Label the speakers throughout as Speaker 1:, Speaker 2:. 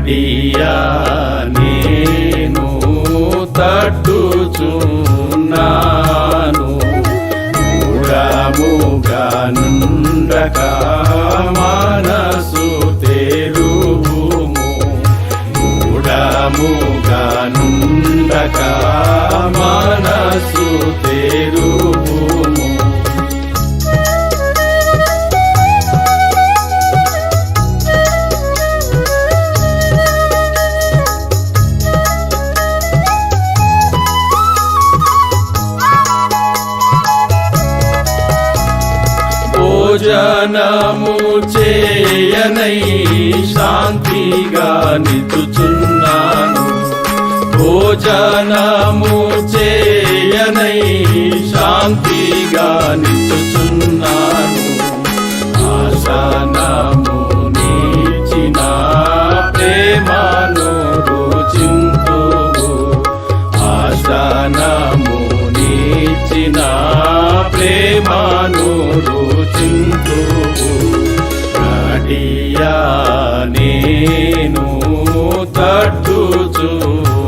Speaker 1: అడియా నేను తట్టుచున్నాను. మూఢముగా నుండక మనసు భోజనము చేయనై శాంతిగా నితుచున్నాను భోజనము చేయనై శాంతిగా నితుచున్నాను ఆసనము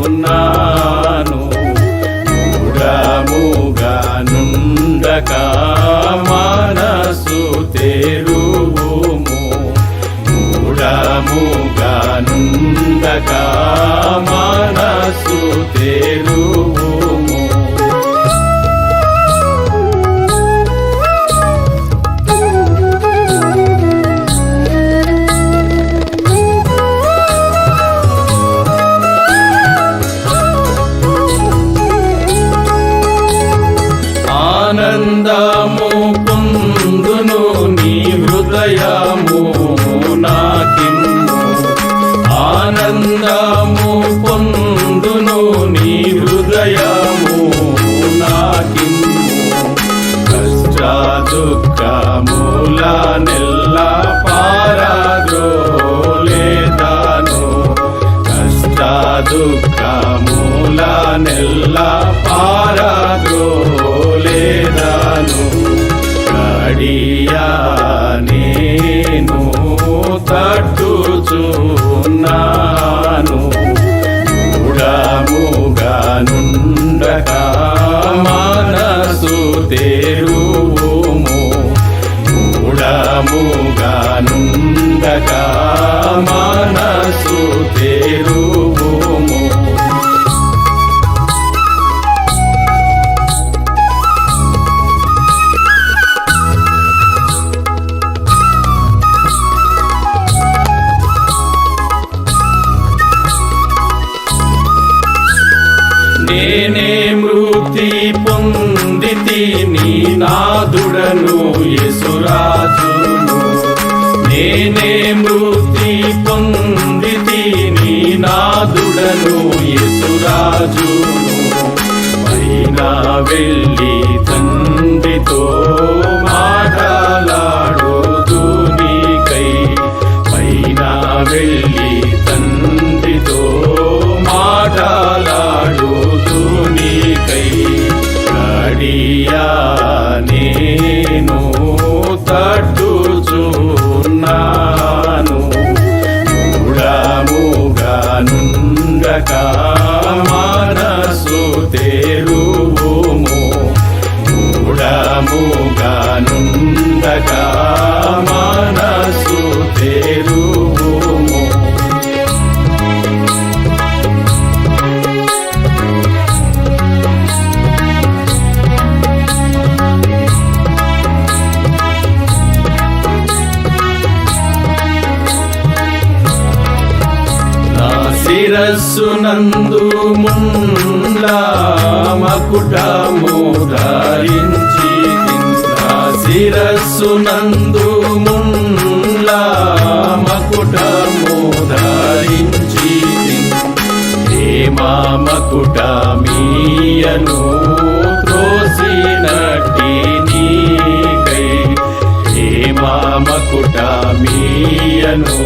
Speaker 1: తట్టుచున్నాను మూఢముగా నుండక మనసు తెరువుము మూఢముగా నుండక మనసు తెరువుము దుఃఖముల నెల్ల పారద్రోలేదాను కష్ట పొందితి నీ నాదుడను యసురాజును. నేనే మృతి పొందితి నీ నాదుడను యసురాజును. పైన వెళ్ళి తండ్రితో నేను తట్టుచున్నాను. మూఢముగా మనసు తెరువుము. మూఢముగా నా శిరస్సు నందు ముండ్ల మకుటము ధరించి నా శిరస్సు నందు ముండ్ల మకుటము ధరించి మకుట మీయను మకుట మీయను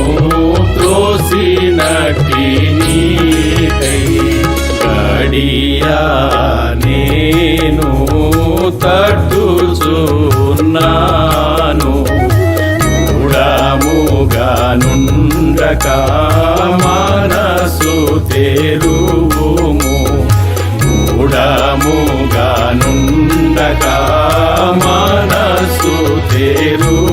Speaker 1: త్రోసినట్టి నీకై గడియా నేను తట్టుచున్నాను. మూడముగా నుండక మన తెరువుము. మూఢముగా నుండక మనసు తెరువుము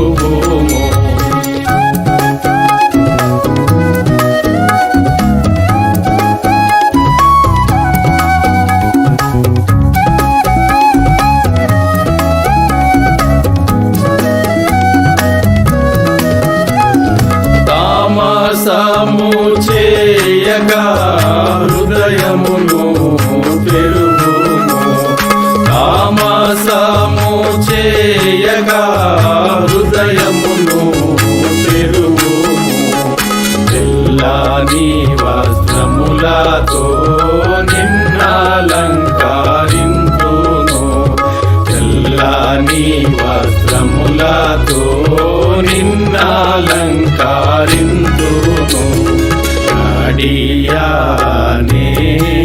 Speaker 1: హృదయమును తెలుగు తామసము చేయగా హృదయమును తెలుగు తెల్లని వస్త్రములతో నిన్నాలంకారింతును. తెల్లని వస్త్రములతో నిన్నాలంకారింతును. అడియా నేను